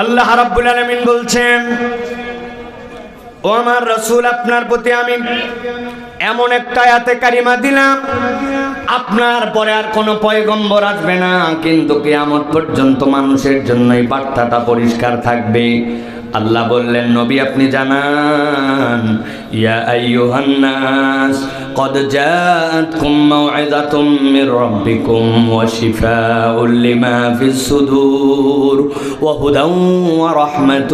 আল্লাহ রাব্বুল আলামিন বলছেন, ও আমার রসুল, আপনার প্রতি আমি এমন একটা আয়াতে কারিমা দিলাম, আপনার পরে আর কোনো পয়গম্বর আসবে না, কিন্তু কিয়ামত পর্যন্ত মানুষের জন্য এই বার্তাটা পরিষ্কার থাকবে। আল্লাহ বললেন নবী আপনি জানান ইয়া আইয়ুহান নাস قد جاءتكم موعظة من ربكم وشفاء لما في الصدور وهدى ورحمة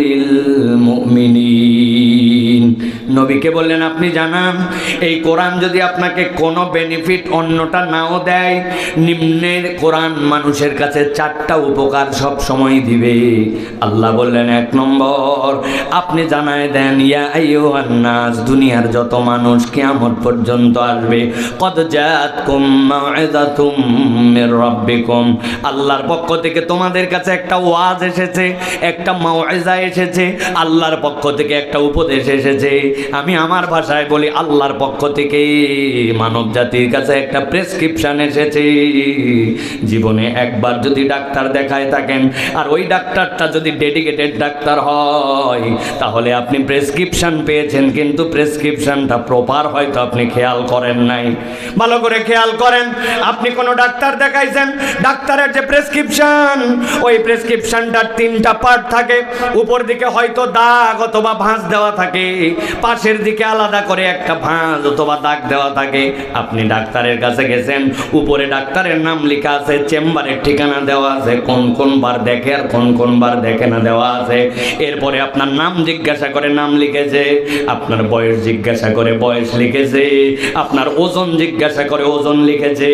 للمؤمنين নবীকে বললেন, আপনি জানান, এই কোরআন যদি আপনাকে কোনো বেনিফিট অন্যটা নাও দেয়, নিম্নের কোরআন মানুষের কাছে চারটা উপকার সব সময় দিবে। আল্লাহ বললেন, এক নম্বর, আপনি জানায় দেন, ইয়া দুনিয়ার যত মানুষ কিয়ামত পর্যন্ত আসবে, কদ জাতকুম মাউইযাতুম আল্লাহর পক্ষ থেকে তোমাদের কাছে একটা ওয়াজ এসেছে, একটা মাউইজা এসেছে, আল্লাহর পক্ষ থেকে একটা উপদেশ এসেছে। আমি আমার ভাষায় বলি, আল্লাহর পক্ষ থেকে মানব জাতির কাছে একটা প্রেসক্রিপশন এসেছে। জীবনে একবার যদি ডাক্তার দেখায় থাকেন, আর ওই ডাক্তারটা যদি ডেডিকেটেড ডাক্তার হয়, তাহলে আপনি প্রেসক্রিপশন পেয়েছেন, কিন্তু প্রেসক্রিপশনটা প্রপার হয়তো আপনি খেয়াল করেন নাই। ভালো করে খেয়াল করেন, আপনি কোনো ডাক্তার দেখাইছেন, ডাক্তারের যে প্রেসক্রিপশন ওই প্রেসক্রিপশনটার তিনটা পার্ট থাকে। উপর দিকে হয়তো দাগ অথবা ভাঁজ দেওয়া থাকে। পাশের দিকে আলাদা করে একটা ভাঁজ অথবা দাগ দেওয়া থাকে। আপনি ডাক্তারের কাছে গেছেন, উপরে ডাক্তারের নাম লেখা আছে, চেম্বারের ঠিকানা দেওয়া আছে, কোন কোন বার দেখে আর কোন কোন বার দেখে না দেওয়া আছে। এরপরে আপনার নাম জিজ্ঞাসা করে, নাম লিখেছে, আপনার বয়স জিজ্ঞাসা করে, বয়স লিখেছে, আপনার ওজন জিজ্ঞাসা করে, ওজন লিখেছে।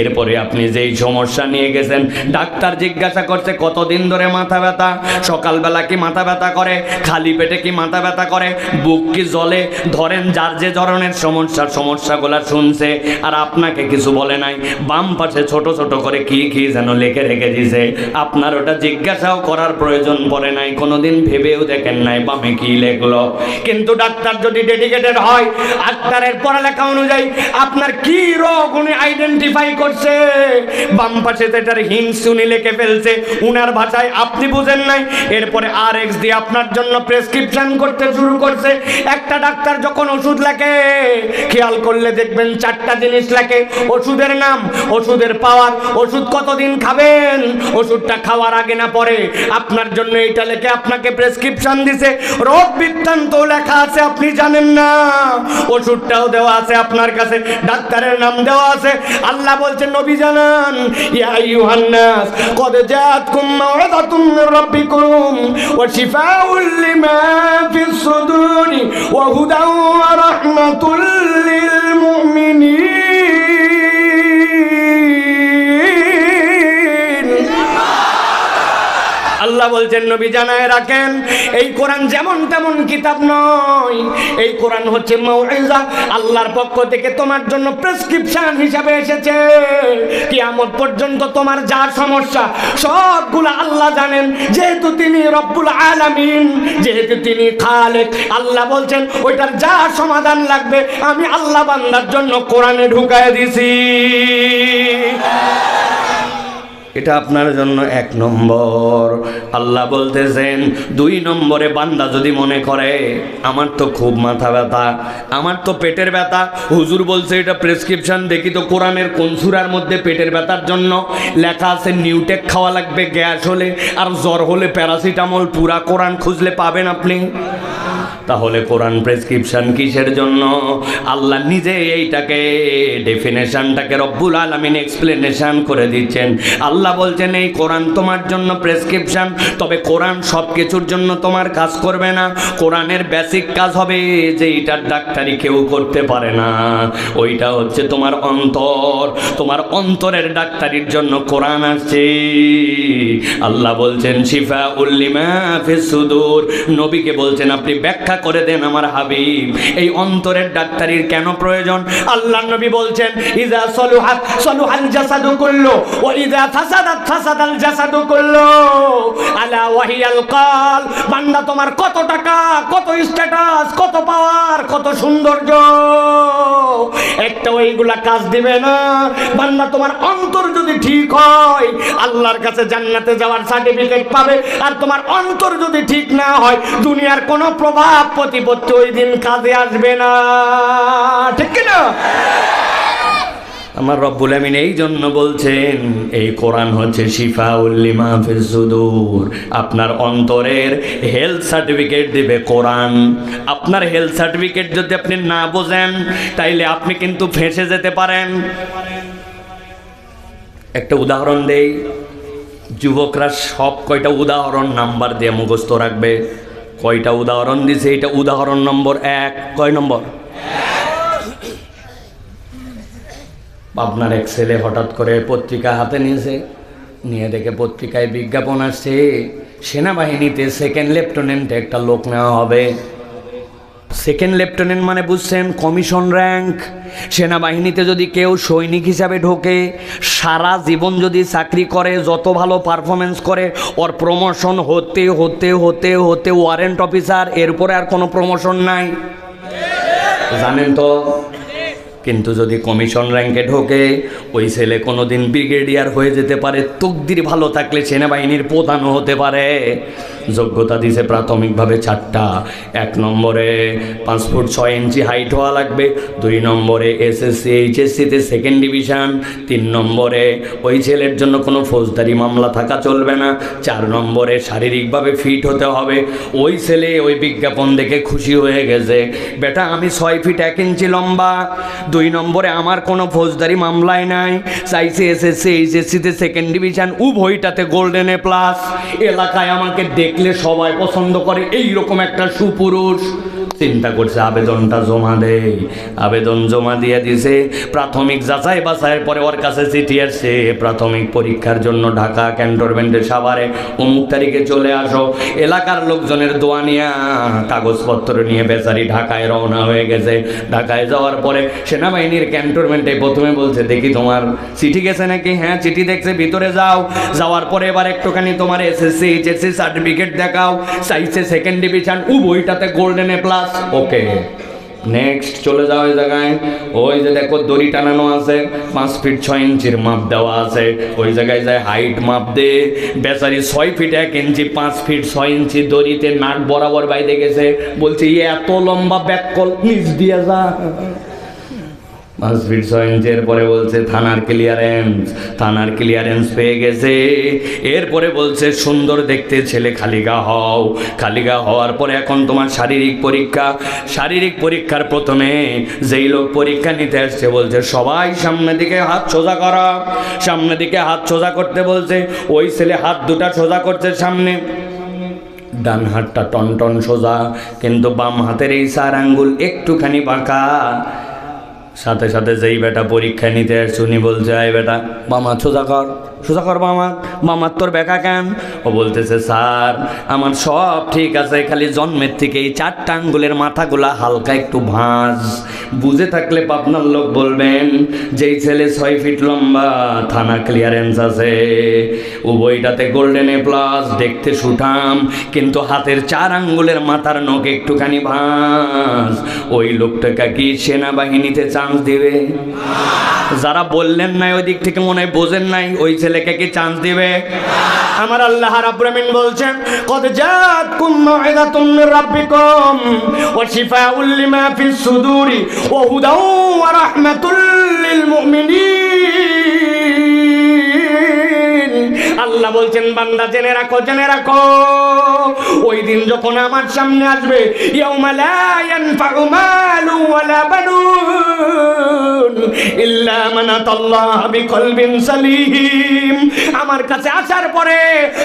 এরপরে আপনি যেই সমস্যা নিয়ে গেছেন, ডাক্তার জিজ্ঞাসা করছে, কতদিন ধরে মাথা ব্যথা? সকালবেলা কি মাথা ব্যথা করে? খালি পেটে কি মাথা ব্যথা করে, বুক কি জলে ধরেন যার যে ধরনের সমস্যার সমস্যাগুলো শুনছে, আর আপনাকে কিছু বলে নাই, বাম পাশে ছোট ছোট করে কি কি যেন লিখে রেখে দিছে। আপনার ওটা জিজ্ঞাসাও করার প্রয়োজন পড়ে নাই, কোনোদিন ভেবেও দেখেন নাই বামে কি লেখলো। কিন্তু ডাক্তার যদি ডেডিকেটেড হয় ডাক্তারের পড়ালেখা অনুযায়ী আপনার কি রোগ উনি আইডেন্টিফাই করছে? বাম পাশে তো এটার হিংস উনি লিখে ফেলছে, উনার ভাষায় আপনি বুঝেন নাই, এরপরে আর এক্স দিয়ে আপনার জন্য প্রেসক্রিপশন করতে শুরু করছে। একটা ডাক্তার যখন ওষুধ লেখে, খেয়াল করলে দেখবেন চারটা জিনিস লেখে। ওষুধের নাম, ওষুধের পাওয়ার ওষুধ কতদিন খাবেন, ওষুধটা খাওয়ার আগে না পরে। আপনার জন্য এটা লেখে, আপনাকে প্রেসক্রিপশন দিছে। রোগ বৃত্তান্ত লেখা আছে, আপনি জানেন না। ওষুধটাও দেওয়া আছে আপনার কাছে, ডাক্তারের নাম দেওয়া আছে। আল্লাহ বলছেন নবী জানান, ইয়া আইয়ুহান নাস, কদ জাআতকুম মাউইযাতুম মির রাব্বিকুম ওয়া শিফাউল লিমা ফিস সুদুরি ওয়া হুদাও আল্লাহ বলছেন নবী জানায় রাখেন, এই কোরআন যেমন তেমন কিতাব নয়। এই কোরআন হচ্ছে মাউইজা আল্লাহর পক্ষ থেকে তোমার জন্য প্রেসক্রিপশন হিসাবে এসেছে। কিয়ামত পর্যন্ত তোমার যা সমস্যা, সবগুলো আল্লাহ জানেন। যেহেতু তিনি রব্বুল আলামিন, যেহেতু তিনি খালেক, আল্লাহ বলছেন, ওইটার যা সমাধান লাগবে, আমি আল্লাহ বান্দার জন্য কোরআনে ঢুকায় দিছি। এটা আপনার জন্য এক নম্বর। আল্লাহ বলতেছেন, দুই নম্বরে বান্দা যদি মনে করে, আমার তো খুব মাথা ব্যথা, আমার তো পেটের ব্যথা। হুজুর বলছে, এটা প্রেসক্রিপশন দেখি তো কোরআনের কনসুরার মধ্যে পেটের ব্যথার জন্য লেখা আছে, নিউটেক খাওয়া লাগবে, গ্যাস হলে, আর জ্বর হলে প্যারাসিটামল, পুরা কোরআন খুঁজলে পাবেন আপনি। তাহলে কোরআন প্রেসক্রিপশন কিসের জন্য? আল্লাহ নিজে এইটাকে ডেফিনেশনটাকে রব্বুল আলমিন এক্সপ্লেনেশন করে দিচ্ছেন। আল্লাহ বলছেন, এই কোরআন তোমার জন্য প্রেসক্রিপশন তবে কোরআন সব কিছুর জন্য তোমার কাজ করবে না। কোরআনের বেসিক কাজ হবে যে এইটার ডাক্তারি কেউ করতে পারে না। ওইটা হচ্ছে তোমার অন্তর। তোমার অন্তরের ডাক্তারির জন্য কোরআন আসছে। আল্লাহ বলছেন শিফা উল্লিমা ফিসুদুর নবীকে বলছেন, আপনি ব্যাখ্যা করে দেন আমার হাবিব। এই অন্তরের ডাক্তারির কেন প্রয়োজন? আল্লাহ নবী বলছেন, ইজা সলুহাত, সলুহাল জাসাদু কুল্লু, ওয়া ইজা ফাসাদাত, ফাসাদাল জাসাদু কুল্লু, আলা ওয়াহিয়াল কাল। বান্দা, তোমার কত টাকা, কত স্ট্যাটাস কত পাওয়ার কত সৌন্দর্য? একটা ওইগুলা কাজ দিবে না। বান্দা, তোমার অন্তর যদি ঠিক হয়, আল্লাহর কাছে জান্নাতে যাওয়ার সার্টিফিকেট পাবে। আর তোমার অন্তর যদি ঠিক না হয়, দুনিয়ার কোনো প্রভাব প্রতিপত্তি ওই দিন কাজে আসবে না। ঠিক কিনা? আমার রব্বুল আমিন এই জন্য বলছেন, এই কোরআন হচ্ছে শিফা উল্লিমা ফিসুদুর আপনার অন্তরের হেলথ সার্টিফিকেট দিবে কোরআন। আপনার হেলথ সার্টিফিকেট যদি আপনি না বোঝেন, তাইলে আপনি কিন্তু ফেঁসে যেতে পারেন। একটা উদাহরণ দেই। যুবকরা সব কয়টা উদাহরণ নাম্বার দিয়ে মুখস্থ রাখবে? কয়টা উদাহরণ দিছে? এটা উদাহরণ নম্বর এক। কয় নম্বর? আপনার এক ছেলে হঠাৎ করে পত্রিকা হাতে নিয়েছে, নিয়ে দেখে পত্রিকায় বিজ্ঞাপন আসছে। সেনাবাহিনীতে সেকেন্ড লেফটেন্যান্টে একটা লোক নেওয়া হবে। সেকেন্ড লেফটেন্যান্ট মানে বুঝছেন কমিশন র্যাঙ্ক সেনাবাহিনীতে যদি কেউ সৈনিক হিসাবে ঢোকে, সারা জীবন যদি চাকরি করে, যত ভালো পারফরমেন্স করে, ওর প্রমোশন হতে হতে হতে হতে ওয়ারেন্ট অফিসার এরপরে আর কোনো প্রমোশন নাই। জানেন তো, কিন্তু যদি কমিশন র্যাঙ্কে ঢোকে, ওই ছেলে কোনো দিন ব্রিগেডিয়ার হয়ে যেতে পারে, তকদির ভালো থাকলে সেনাবাহিনীর প্রধানও হতে পারে। যোগ্যতা দিছে প্রাথমিকভাবে চারটা। এক নম্বরে পাঁচ ফুট ছয় ইঞ্চি হাইট হওয়া লাগবে, দুই নম্বরে এসএসসি এইচএসসিতে সেকেন্ড ডিভিশন তিন নম্বরে ওই ছেলের জন্য কোনো ফৌজদারি মামলা থাকা চলবে না, চার নম্বরে শারীরিকভাবে ফিট হতে হবে। ওই ছেলে ওই বিজ্ঞাপন দেখে খুশি হয়ে গেছে, বেটা, আমি ছয় ফিট এক ইঞ্চি লম্বা, দুই নম্বরে আমার কোনো ফৌজদারি মামলায় নাই, চাইছে এসএসসি এইচএসসিতে সেকেন্ড ডিভিশন উভয়টাতে গোল্ডেন এ প্লাস এলাকায় আমাকে দেখলে সবাই পছন্দ করে এই রকম একটা সুপুরুষ। চিন্তা করছে, আবেদনটা জমা দেই। আবেদন জমা দিয়ে দিছে, প্রাথমিক যাচাই বাছাইয়ের পরে ওর কাছে চিঠি আসছে। প্রাথমিক পরীক্ষার জন্য ঢাকা ক্যান্টনমেন্টের সাভারে অমুক তারিখে চলে আসো। এলাকার লোকজনের দোয়া নিয়ে কাগজপত্র নিয়ে বেচারি ঢাকায় রওনা হয়ে গেছে। ঢাকায় যাওয়ার পরে সেনাবাহিনীর ক্যান্টনমেন্টে প্রথমে বলছে, দেখি তোমার চিঠি গেছে নাকি? হ্যাঁ চিঠি দেখছে, ভিতরে যাও। যাওয়ার পরে এবার একটুখানি তোমার এসএসসি, এইচএসসি সার্টিফিকেট দেখাও। চাইছে second division উভয়টাতে golden A plus okay next চলে যাও ওই জায়গায়। ওই যে দেখো, দড়ি টানানো আছে। পাঁচ ফিট ছয় ইঞ্চির মাপ দেওয়া আছে। ওই জায়গায় যায় হাইট মাপ দে। বেচারি ছয় ফিট এক ইঞ্চি, পাঁচ ফিট ছয় ইঞ্চি দড়িতে নাট বরাবর বাইরে গেছে। বলছে এত লম্বা ব্যাক কল নিচ দিয়ে যা। থানার ক্লিয়ারেন্স থানার ক্লিয়ারেন্স পেয়ে গেছে। এরপরে বলছে, সুন্দর দেখতে ছেলে হও। খালিগা হওয়ার পরে এখন তোমার শারীরিক পরীক্ষা। শারীরিক পরীক্ষার প্রথমে যেই লোক পরীক্ষা নিতে আসছে বলছে, সবাই সামনে দিকে হাত সোজা করা। সামনে দিকে হাত সোজা করতে বলছে, ওই ছেলে হাত দুটা সোজা করছে সামনে। ডান হাতটা টন টন সোজা, কিন্তু বাম হাতের এই সার আঙ্গুল একটুখানি বাঁকা। সাথে সাথে যেই বেটা পরীক্ষা নিতে আসছে, উনি বলছে, আয় বেটা, মামা, সোজা কর সোজা কর মামা, মামার তোর বেকা কেন? ও বলতেছে, স্যার, আমার সব ঠিক আছে, খালি জন্মের থেকে এই চারটা আঙ্গুলের মাথাগুলা হালকা একটু ভাঁজ। বুঝে থাকলে পাবনার লোক বলবেন, যেই ছেলে ছয় ফিট লম্বা, থানা ক্লিয়ারেন্স আছে। উভয়টাতে গোল্ডেন এ প্লাস দেখতে সুঠাম, কিন্তু হাতের চার আঙ্গুলের মাথার নখ একটুখানি ভাঁজ। ওই লোকটাকে কি সেনাবাহিনীতে চান্স দিবে? যারা বললেন নাই ওই দিক থেকে মনে হয় বোঝেন নাই, ওই ছেলেকে কি চান্স দিবে? আমার আল্লাহ রাব্বুল আমিন বলছেন, কদ জাতকুম মাউইযাতুম মির রাব্বিকুম ওয়া শিফাউল লিমা ফিস সুদুরি ওয়া হুদাও ওয়া রাহমাতুল লিল মুমিনিন। আল্লাহ বলছেন, বান্দা, জেনে রাখো জেনে রাখো। ওই দিন যখন আমার সামনে আসবে আমার কাছে আসার পরে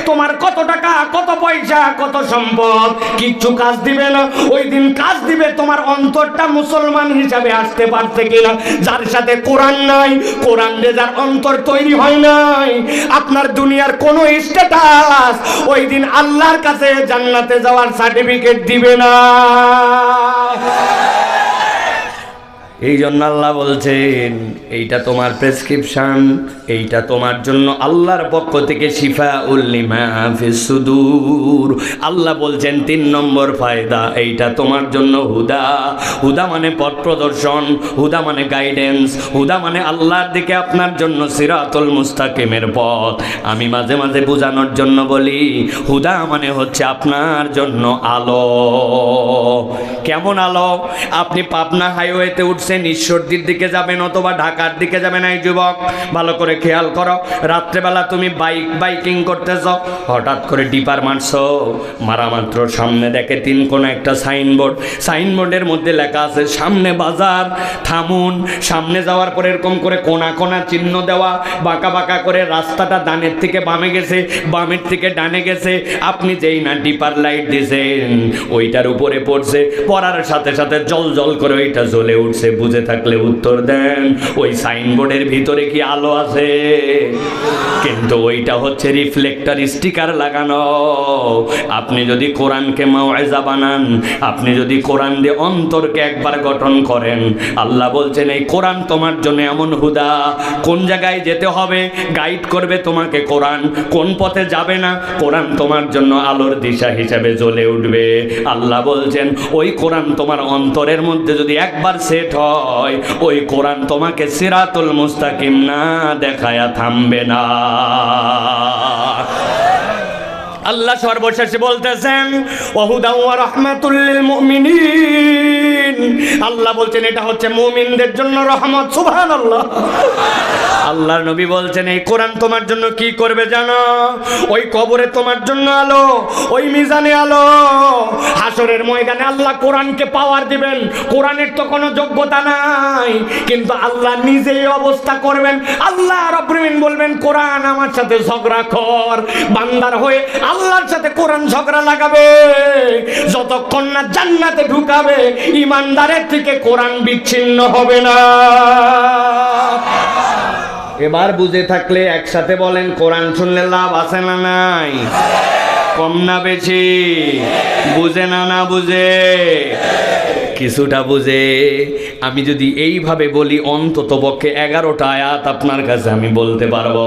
তোমার কত টাকা, কত পয়সা, কত সম্পদ, কিচ্ছু কাজ দিবে না। ওই দিন কাজ দিবে তোমার অন্তরটা মুসলমান হিসাবে আসতে পারছে কিনা, যার সাথে কোরআন নাই, কোরআন যার অন্তর তৈরি হয় নাই। আপনার দুনিয়ার কোন স্ট্যাটাস ওই দিন আল্লাহর কাছে জান্নাতে যাওয়ার সার্টিফিকেট দিবে না। এই জন্য আল্লাহ বলছেন এইটা তোমার প্রেসক্রিপশন। এইটা তোমার জন্য আল্লাহর পক্ষ থেকে শিফা উল্লিমা আল্লাহ বলছেন, তিন নম্বর ফায়দা, এইটা তোমার জন্য হুদা। হুদা মানে পথ প্রদর্শন, হুদা মানে গাইডেন্স হুদা মানে আল্লাহর দিকে আপনার জন্য সিরাতুল মুস্তাকিমের পথ। আমি মাঝে মাঝে বোঝানোর জন্য বলি, হুদা মানে হচ্ছে আপনার জন্য আলো। কেমন আলো? আপনি পাবনা হাইওয়েতে উঠছেন, ঈশ্বরদীর দিকে যাবেন অথবা ঢাকার দিকে যাবেন, এই যুবক। ভালো করে খেয়াল করো, রাত্রেবেলা তুমি বাইক, বাইকিং করতেছ, হঠাৎ করে ডিপার মারছো মারা মাত্র সামনে দেখে তিন কোনো একটা সাইনবোর্ড, সাইনবোর্ডের মধ্যে লেখা আছে, সামনে বাজার, থামুন। সামনে যাওয়ার পরে এরকম করে কোনা কোনা চিহ্ন দেওয়া, বাঁকা বাঁকা করে রাস্তাটা ডানের থেকে বামে গেছে, বামের থেকে ডানে গেছে, আপনি যেই না ডিপার লাইট দিয়েছেন ওইটার উপরে পড়ছে, পড়ার সাথে সাথে জল জল করে ওইটা জ্বলে উঠছে, বুঝে থাকলে উত্তর দেন, ওই সাইনবোর্ডের ভিতরে কি আলো আছে? কিন্তু ওইটা হচ্ছে রিফ্লেক্টর স্টিকার লাগানো। আপনি যদি কোরআনকে মাওয়াজা বানান, আপনি যদি কোরআন দিয়ে অন্তরকে একবার গঠন করেন, আল্লাহ বলছেন, এই কোরআন তোমার জন্য এমন হুদা। কোন জায়গায় যেতে হবে? গাইড করবে তোমাকে কোরআন। কোন পথে যাবে না? কোরআন তোমার জন্য আলোর দিশা হিসাবে জ্বলে উঠবে। আল্লাহ বলছেন, ওই কোরআন তোমার অন্তরের মধ্যে যদি একবার সেট হয়, ওই কোরআন তোমাকে সিরাতুল মুস্তাকিম না দেখায়া থামবে না। আল্লাহ সর্বশেষে বলতেছেন ওহুদা ওয়া রাহমাতুল মুমিনিন। আল্লাহ বলছেন, এটা হচ্ছে মুমিনদের জন্য রহমত, সুবহানাল্লাহ। আল্লাহর নবী বলছেন, এই কোরআন তোমার জন্য কি করবে জানো? ওই কবরে তোমার জন্য আলো, ওই মিজানে আলো। হাসরের ময়দানে আল্লাহ কোরআনকে পাওয়ার দিবেন। কোরআনের তো কোনো যোগ্যতা নাই। কিন্তু আল্লাহ নিজেই অবস্থা করবেন। আল্লাহ রব্রিমিন বলবেন, কোরআন আমার সাথে ঝগড়া কর। বান্দার হয়ে আল্লাহর সাথে কোরআন ঝগড়া লাগাবে। যতক্ষণ না জান্নাতে ঢুকাবে, ইমানদারের থেকে কোরআন বিচ্ছিন্ন হবে না। এবার বুঝে থাকলে একসাথে বলেন, কোরআন শুনলে লাভ আছে না নাই? কম না বেশি? বুঝে না না বুঝে? কিছুটা বুঝে। আমি যদি এইভাবে বলি, অন্তত পক্ষে এগারোটা আয়াত আপনার কাছে আমি বলতে পারব।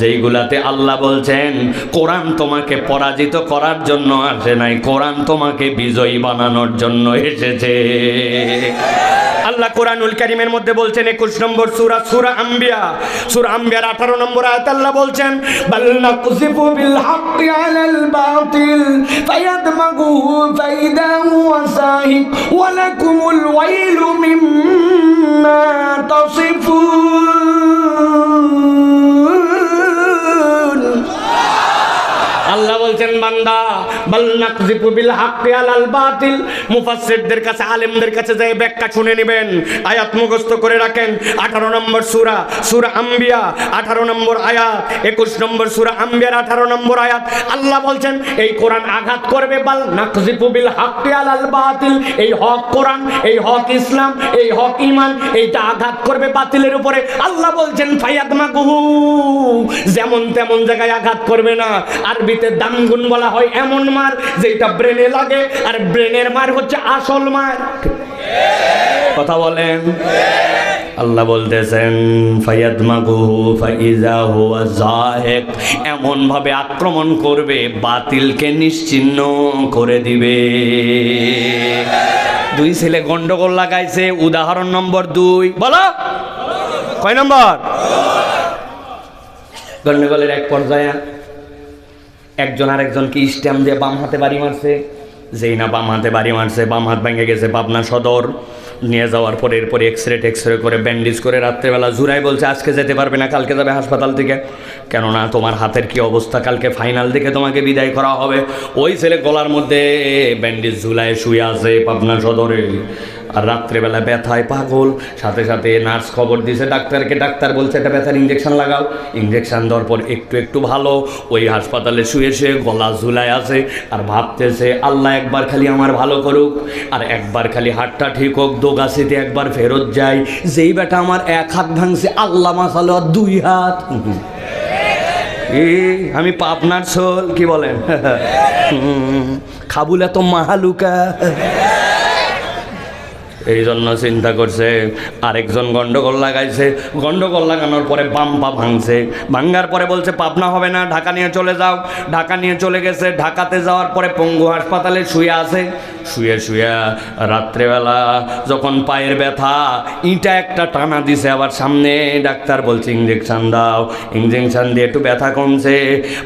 যেইগুলাতে আল্লাহ বলছেন, কোরআন তোমাকে পরাজিত করার জন্য আসে নাই, কোরআন তোমাকে বিজয়ী বানানোর জন্য এসেছে। আল্লাহ কোরআনুল কারিমের মধ্যে বলছেন, একুশ নম্বর সুরা সুরা আম্বিয়া। সুরা আম্বিয়ার আঠারো নম্বর আয়াত আল্লাহ বলছেন বাতিল লাকুমুল ওয়াইলু মিম্মা তাসিফুন বলছেন বান্দা, বাল নাকযিফু বিল হাক্কি আলাল বাতিল। মুফাসসিরদের কাছে, আলেমদের কাছে যায় ব্যাখ্যা শুনে নেবেন। আয়াত মুখস্থ করে রাখেন। 18 নম্বর সূরা সূরা আম্বিয়া 18 নম্বর আয়াত 21 নম্বর সূরা আম্বিয়ার 18 নম্বর আয়াত। আল্লাহ বলছেন, এই কোরআন আঘাত করবে, বাল নাকযিফু বিল হাক্কি আলাল বাতিল। এই হক কোরআন, এই হক ইসলাম, এই হক ঈমান, এইটা আঘাত করবে বাতিলের উপরে। আল্লাহ বলছেন ফায়াদমাকুহু যেমন তেমন জায়গায় আঘাত করবে না। আরবিতে দামগুন বলা হয় এমন মার যেটা ব্রেনে লাগে, আর ব্রেনের মার হচ্ছে আসল মার। কথা বলেন? আল্লাহ বলতেছেন এমন ভাবে আক্রমণ করবে, বাতিলকে নিশ্চিহ্ন করে দিবে। দুই ছেলে গন্ডগোল লাগাইছে, উদাহরণ নম্বর দুই। বলো। কয় নম্বর? গন্ডগোলের এক পর্যায়ে একজন আরেকজনকে স্ট্যাম্প দিয়ে বাম হাতে বাড়ি মারছে। যেই না বাম হাতে বাড়ি মারছে, বাম হাত ভেঙে গেছে পাবনা সদর। নিয়ে যাওয়ার পরে এরপরে এক্স রে টেক্স রে করে ব্যান্ডেজ করে রাত্রেবেলা জুরাই বলছে, আজকে যেতে পারবে না, কালকে যাবে হাসপাতাল থেকে। কেননা তোমার হাতের কি অবস্থা? কালকে ফাইনাল দিকে তোমাকে বিদায় করা হবে। ওই ছেলে গলার মধ্যে ব্যান্ডেজ ঝুলায় শুয়ে আছে পাবনা সদরে। আর রাত্রেবেলা ব্যথায় পাগল। সাথে সাথে নার্স খবর দিয়েছে ডাক্তারকে। ডাক্তার বলছে একটা ব্যথার ইঞ্জেকশন লাগাও। ইঞ্জেকশন দেওয়ার পর একটু একটু ভালো। ওই হাসপাতালে শুয়ে শুয়ে গলা ঝুলায় আছে। আর ভাবতেছে, আল্লাহ একবার খালি আমার ভালো করুক। আর একবার খালি হাতটা ঠিক হোক, দোগাছিতে একবার ফেরত যাই। যেই বেটা আমার এক হাত ভাঙছে, আল্লাহ মাসালো দুই হাত। আমি পাপনার সোল কি বলেন? খাবুল এত মাহালুকা। এই জন্য চিন্তা করছে, আরেকজন গন্ডগোল লাগাইছে। গন্ডগোল লাগানোর পরে বাম পা ভাঙছে। ভাঙ্গার পরে বলছে, পাবনা হবে না, ঢাকা নিয়ে চলে যাও। ঢাকা নিয়ে চলে গেছে। ঢাকাতে যাওয়ার পরে পঙ্গু হাসপাতালে শুয়ে আছে। শুয়ে শুয়ে রাত্রেবেলা যখন পায়ের ব্যথা, ইটা একটা টানা দিছে আবার সামনে ডাক্তার বলছে ইঞ্জেকশন দাও ইঞ্জেকশান দিয়ে একটু ব্যথা কমছে।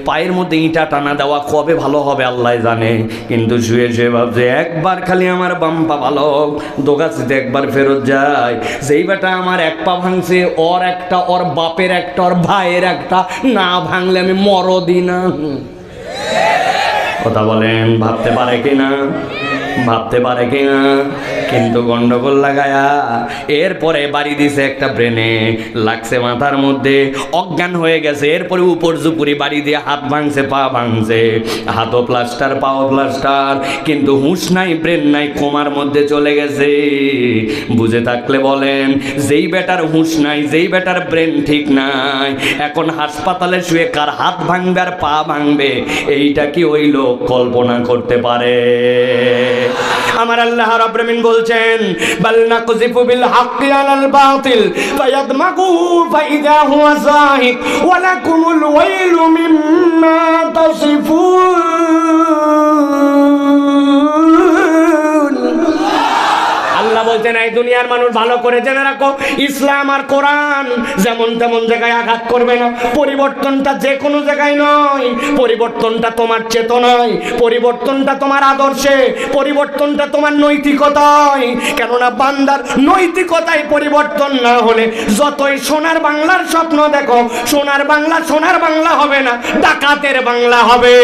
পায়ের মধ্যে ইটা টানা দেওয়া কবে ভালো হবে আল্লাহ জানে, কিন্তু শুয়ে শুয়ে ভাবছে, একবার খালি আমার বাম পা ভালো দোকাশিতে একবার ফেরত যায় যেই বেটা আমার এক পা ভাঙছে, ওর একটা, ওর বাপের একটা, ওর ভাইয়ের একটা, না ভাঙলে আমি মরদি না। কথা বলেন, ভাবতে পারে কি না ভাবতে পারে কি কিন্তু গন্ডগোল লাগায়া এরপরে বাড়ি দিছে একটা ব্রেনে। লাগছে মাথার মধ্যে, অজ্ঞান হয়ে গেছে। এরপরে উপর জুপুরি বাড়ি দিয়ে হাত ভাঙছে, পা ভাঙছে। হাতও প্লাস্টার পাও প্লাস্টার কিন্তু হুঁশ নাই, ব্রেন নাই, কোমার মধ্যে চলে গেছে। বুঝে থাকলে বলেন, যেই বেটার হুঁশ নাই, যেই বেটার ব্রেন ঠিক নাই, এখন হাসপাতালে শুয়ে কার হাত ভাঙবে আর পা ভাঙবে, এইটা কি ওই লোক কল্পনা করতে পারে? আমার আল্লাহ রাব্বুল বলছেন, বাল নাকযিফু বিল হাক্কি আলাল বাতিল, ফায়াদমাগু ফাইদা হুয়া যাহিক ওয়া লাকুমুল ওয়াইলু মিম্মা তাসিফুন। আল্লাহ বলছেন এই দুনিয়ার মানুষ ভালো করে জেনে রাখো, ইসলাম আর কোরআন যেমন তেমন জায়গায় আঘাত করবে না। পরিবর্তনটা যে কোনো জায়গায় নয়। পরিবর্তনটা তোমার চেতনায়, পরিবর্তনটা তোমার আদর্শে, পরিবর্তনটা তোমার নৈতিকতায়। কেননা বান্দার নৈতিকতায় পরিবর্তন না হলে যতই সোনার বাংলার স্বপ্ন দেখো, সোনার বাংলা সোনার বাংলা হবে না, ডাকাতের বাংলা হবে।